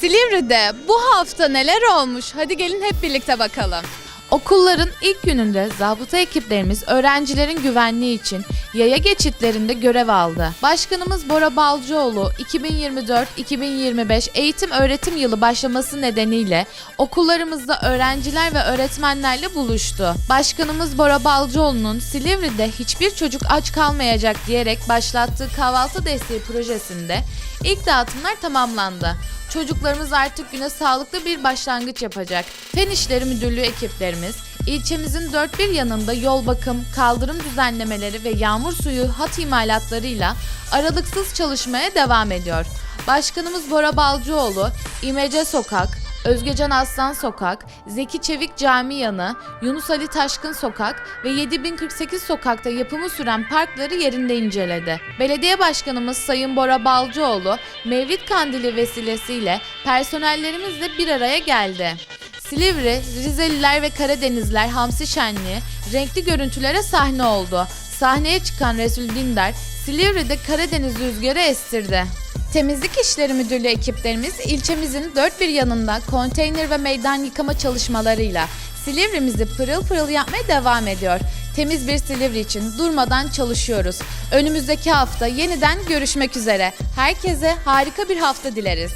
Silivri'de bu hafta neler olmuş? Hadi gelin hep birlikte bakalım. Okulların ilk gününde zabıta ekiplerimiz öğrencilerin güvenliği için yaya geçitlerinde görev aldı. Başkanımız Bora Balcıoğlu 2024-2025 eğitim öğretim yılı başlaması nedeniyle okullarımızda öğrenciler ve öğretmenlerle buluştu. Başkanımız Bora Balcıoğlu'nun Silivri'de hiçbir çocuk aç kalmayacak diyerek başlattığı kahvaltı desteği projesinde ilk dağıtımlar tamamlandı. Çocuklarımız artık güne sağlıklı bir başlangıç yapacak. Fen İşleri Müdürlüğü ekiplerimiz ilçemizin dört bir yanında yol bakım, kaldırım düzenlemeleri ve yağmur suyu hat imalatlarıyla aralıksız çalışmaya devam ediyor. Başkanımız Bora Balcıoğlu, İmece Sokak, Özgecan Aslan Sokak, Zeki Çevik Cami Yanı, Yunus Ali Taşkın Sokak ve 7048 sokakta yapımı süren parkları yerinde inceledi. Belediye Başkanımız Sayın Bora Balcıoğlu, Mevlid Kandili vesilesiyle personellerimizle bir araya geldi. Silivri, Rizeliler ve Karadenizler Hamsi Şenliği renkli görüntülere sahne oldu. Sahneye çıkan Resul Dindar, Silivri'de Karadeniz rüzgarı estirdi. Temizlik İşleri Müdürlüğü ekiplerimiz ilçemizin dört bir yanında konteyner ve meydan yıkama çalışmalarıyla Silivri'mizi pırıl pırıl yapmaya devam ediyor. Temiz bir Silivri için durmadan çalışıyoruz. Önümüzdeki hafta yeniden görüşmek üzere. Herkese harika bir hafta dileriz.